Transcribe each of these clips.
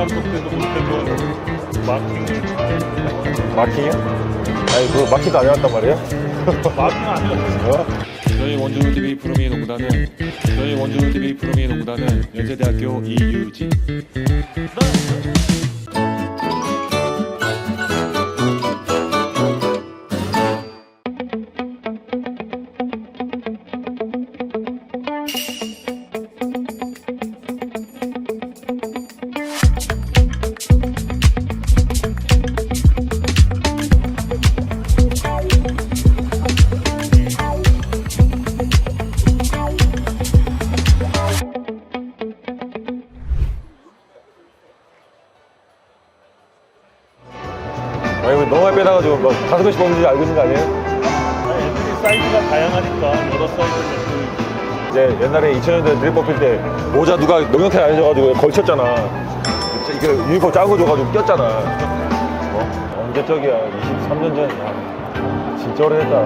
감독 마킹 마킹이요? 아니 그 마킹도 안 해왔단 말이에요? 마킹 아니었어 어? 저희 원주 TV 프로미 농구단은 저희 원주 TV 프로미 농구단은 연세대학교 이유진 뭐 다섯 개씩 먹는지 알고 있는 거 아니에요? 아니, 애들이 사이즈가 다양하니까 여러 사이즈를 이제 옛날에 2000년대 드립 뽑힐 때 모자 누가 명령태 안 해줘가지고 걸쳤잖아 이게 유니폼 작은 거 줘가지고 꼈잖아 어? 언제 적이야 23년 전 아, 진짜 오래됐다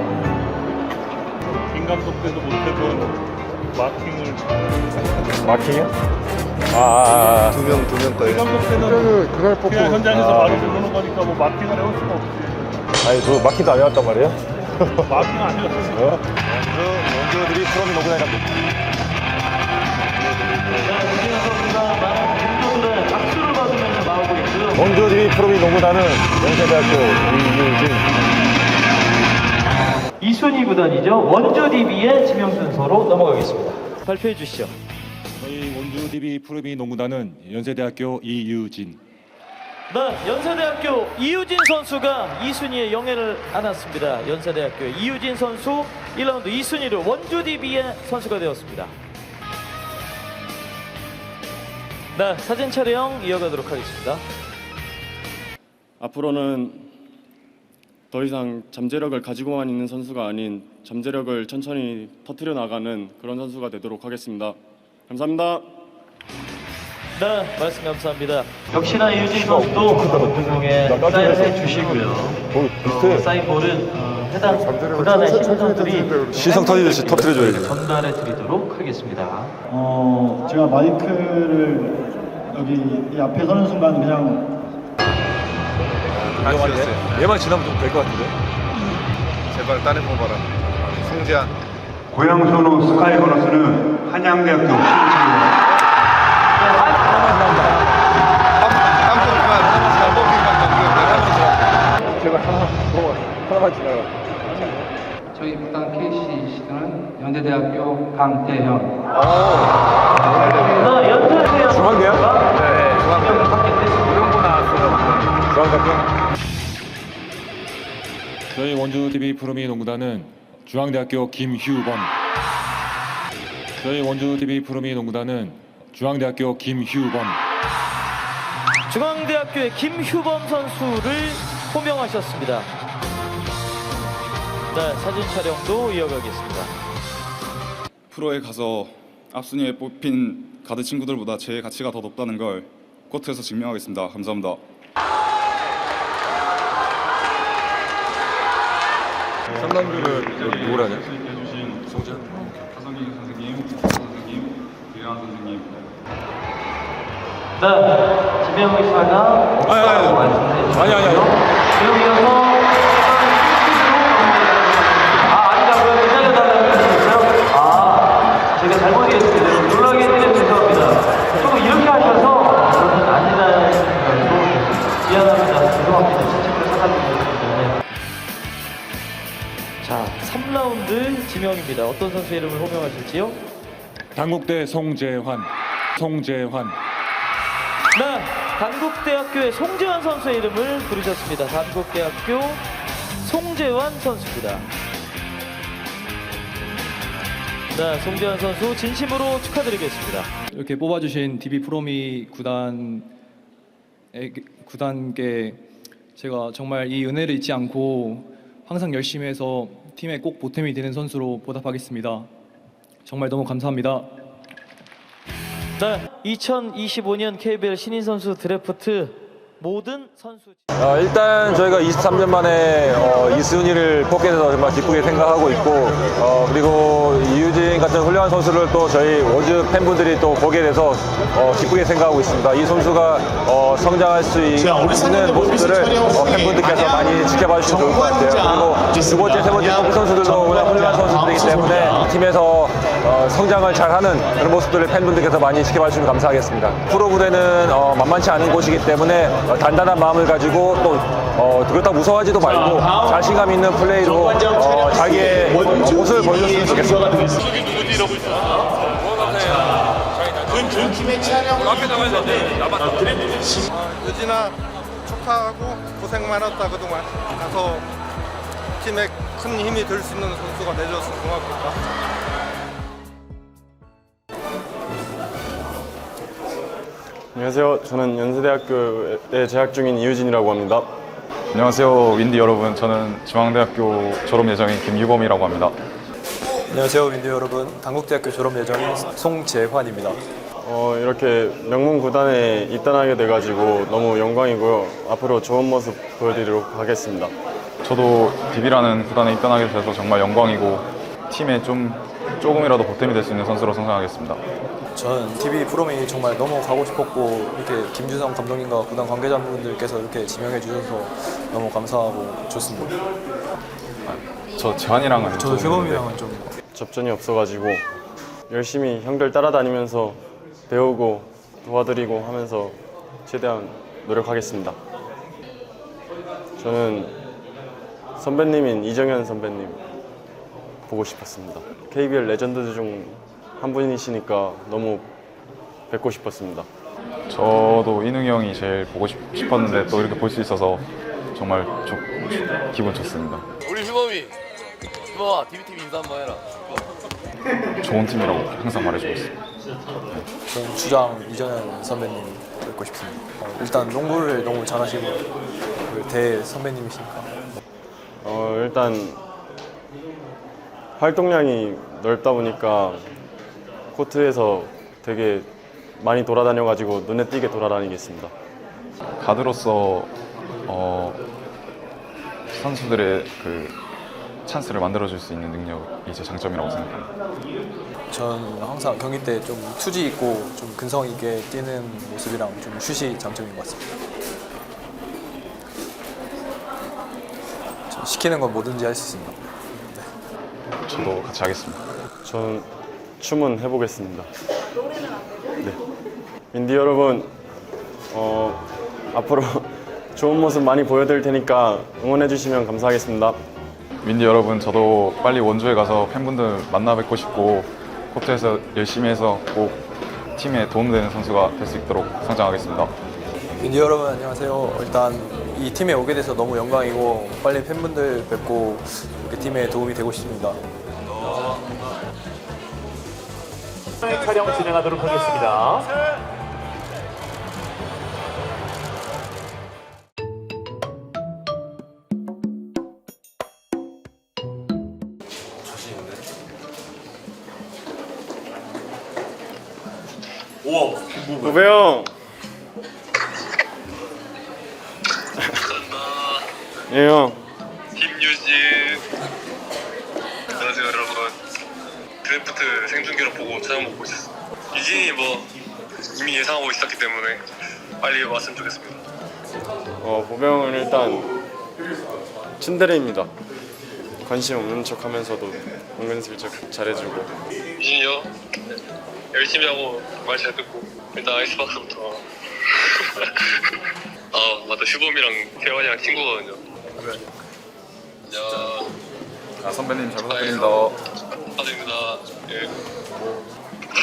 김 감독 때도 못해본 마킹을 마킹이요? 아, 아, 아. 두명두명김 거예요. 감독 때는 그냥 현장에서 아. 바로 부르는 거니까 뭐 마킹을 해올 수가 없지 아니 그 마킹도 안 해왔단 말이에요? 마킹 아니었어 어? 원주 원주들이 프로미 농구단 감독 원주들이 프로미 농구단은 연세대학교 이유진 이순희 구단이죠. 원주 DB의 지명 순서로 넘어가겠습니다. 발표해 주시죠. 저희 원주 TV 프로미 농구단은 연세대학교 이유진 네, 연세대학교 이유진 선수가 이순희의 영예를 안았습니다. 연세대학교 이유진 선수 1라운드 이순희를 원주 DB의 선수가 되었습니다. 네, 사진 촬영 이어가도록 하겠습니다. 앞으로는 더 이상 잠재력을 가지고만 있는 선수가 아닌 잠재력을 천천히 터트려 나가는 그런 선수가 되도록 하겠습니다. 감사합니다. 네, 말씀 감사합니다. 역시나 이유진 선수도 운동에 나 깜짝 사인해 놀랐어. 주시고요. 어, 사인볼은 어, 해당 구단의 신선들이 시성 터지듯이 터트려줘야지 전달해 드리도록 하겠습니다. 어, 제가 마이크를 여기 이 앞에 서는 순간 그냥 얘만 지나면 좀 될 것 같은데 제발 따내 뽑아라. 송재한. 고양선호 스카이 보너스는 한양대학교 신입생입니다. 하나만 지나가 저희 부산 KCC는 연대대학교 강태현. 네, 연세대학교. 중앙대야? 네, 중앙대. 중앙대학교 저희 원주 TV 프로미 농구단은 중앙대학교 김휴범. 저희 원주 TV 프로미 농구단은 중앙대학교 김휴범. 중앙대학교의 김휴범 선수를 호명하셨습니다. 네, 사진 촬영도 이어가겠습니다. 프로에 가서 앞순위에 뽑힌 가드 친구들보다 제 가치가 더 높다는 걸 코트에서 증명하겠습니다. 감사합니다. 삼남주는 누구라냐? 해주신 송재 하성기 선생님, 박 선생님, 유현 선생님, 네, 지명 의사가 아니, 아니, 아니. 아니, 아니, 아니. 지금 이어서 아, 자, 3라운드 지명입니다. 어떤 선수 이름을 호명하실지요? 단국대 송재환 송재환 네, 단국대학교의 송재환 선수의 이름을 부르셨습니다. 단국대학교 송재환 선수입니다. 네, 송재환 선수 진심으로 축하드리겠습니다. 이렇게 뽑아주신 DB 프로미 구단 구단께 제가 정말 이 은혜를 잊지 않고 항상 열심히 해서 팀에 꼭 보탬이 되는 선수로 보답하겠습니다. 정말 너무 감사합니다. 네, 2025년 KBL 신인 선수 드래프트 모든 선수 어, 일단 저희가 23년 만에 어, 이순희를 뽑게 돼서 정말 기쁘게 생각하고 있고 어, 그리고 이유진 같은 훌륭한 선수를 또 저희 원주 팬분들이 또 보게 돼서 어, 기쁘게 생각하고 있습니다. 이 선수가 어, 성장할 수 있는 모습들을 어, 팬분들께서 많이 지켜봐 주시면 좋을 것 같아요. 그리고 두 번째, 세 번째 선수들도 워낙 훌륭한 선수들이기 때문에 팀에서 어, 성장을 잘하는 그런 모습들을 팬분들께서 많이 지켜봐 주시면 감사하겠습니다. 프로 무대는 어, 만만치 않은 곳이기 때문에 어, 단단한 마음을 가지고 또 어, 그렇다고 무서워하지도 말고 자신감 있는 플레이로 어, 자기의 모습을 보여줬으면 좋겠습니다. 유진아 축하하고 고생 많았다 그동안 가서 팀에 큰 힘이 될 수 있는 선수가 되줘서 고맙다. 안녕하세요. 저는 연세대학교에 재학 중인 이유진이라고 합니다. 안녕하세요 윈디 여러분 저는 중앙대학교 졸업 예정인 김유범이라고 합니다 안녕하세요 윈디 여러분. 당국대학교 졸업 예정인 송재환입니다. 어, 이렇게 명문 구단에 입단하게 돼가지고 너무 영광이고요. 앞으로 좋은 모습 보여드리도록 하겠습니다. 저도 DB라는 구단에 입단하게 돼서 정말 영광이고 팀에 좀 조금이라도 보탬이 될 수 있는 선수로 성장하겠습니다 저는 TV 프로미 정말 너무 가고 싶었고 이렇게 김주성 감독님과 구단 관계자분들께서 이렇게 지명해 주셔서 너무 감사하고 좋습니다. 저 재환이랑은 저도 휴범이랑은 좀 접전이 없어가지고 열심히 형들 따라다니면서 배우고 도와드리고 하면서 최대한 노력하겠습니다. 저는 선배님인 이정현 선배님 보고 싶었습니다. KBL 레전드 중 한 분이시니까 너무 뵙고 싶었습니다. 저도 이능이 형이 제일 보고 싶, 싶었는데 또 이렇게 볼 수 있어서 정말 좋, 기분 좋습니다 우리 휴범이 휴범아 DBTV 인사 한번 해라 좋은 팀이라고 항상 말해주고 있습니다 저는 주장 이전현 선배님 뵙고 싶습니다. 어, 일단 농구를 너무 잘하시고 그대 선배님이시니까 어, 일단 활동량이 넓다 보니까 코트에서 되게 많이 돌아다녀가지고 눈에 띄게 돌아다니겠습니다. 가드로서 어, 선수들의 그 찬스를 만들어줄 수 있는 능력이 제 장점이라고 생각합니다. 전 항상 경기 때 좀 투지 있고 좀 근성 있게 뛰는 모습이랑 좀 슛이 장점인 것 같습니다. 전 시키는 건 뭐든지 할 수 있습니다. 저도 같이 하겠습니다. 전 춤은 해보겠습니다. 네. 인디 여러분, 어, 앞으로 좋은 모습 많이 보여드릴 테니까 응원해주시면 감사하겠습니다. 윈디 여러분, 저도 빨리 원주에 가서 팬분들 만나 뵙고 싶고 코트에서 열심히 해서 꼭 팀에 도움되는 선수가 될 수 있도록 성장하겠습니다. 민디 여러분 안녕하세요. 일단 이 팀에 오게 돼서 너무 영광이고 빨리 팬분들 뵙고 이렇게 팀에 도움이 되고 싶습니다. 촬영 진행하도록 하겠습니다. 우배 형! 예 형. 드래프트 생중계로 보고 찾아먹고 있었어. 유진이 뭐 이미 예상하고 있었기 때문에 빨리 왔으면 좋겠습니다. 어, 보병은 일단 츤데레입니다. 관심 없는 척 하면서도 은근슬쩍 잘해주고. 유진이요? 열심히 하고 말 잘 듣고 일단 아이스박스부터. 아 맞다. 휴범이랑 태환이랑 친구거든요. 안녕. 아, 선배님 잘 부탁드립니다. 축하드립니다. 예.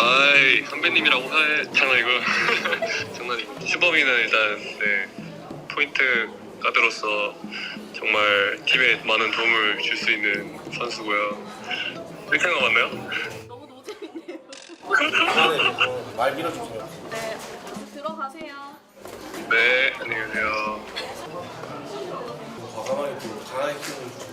아이 선배님이라고 해 장난이고 장난이고 슈범이는 일단 네 포인트 가드로서 정말 팀에 많은 도움을 줄 수 있는 선수고요. 이렇게 생각 맞나요? 너무 노잼이네요. 말 밀어주세요. 네, 들어가세요. 네 안녕히 계세요. 과감하게 또 강하게 키우는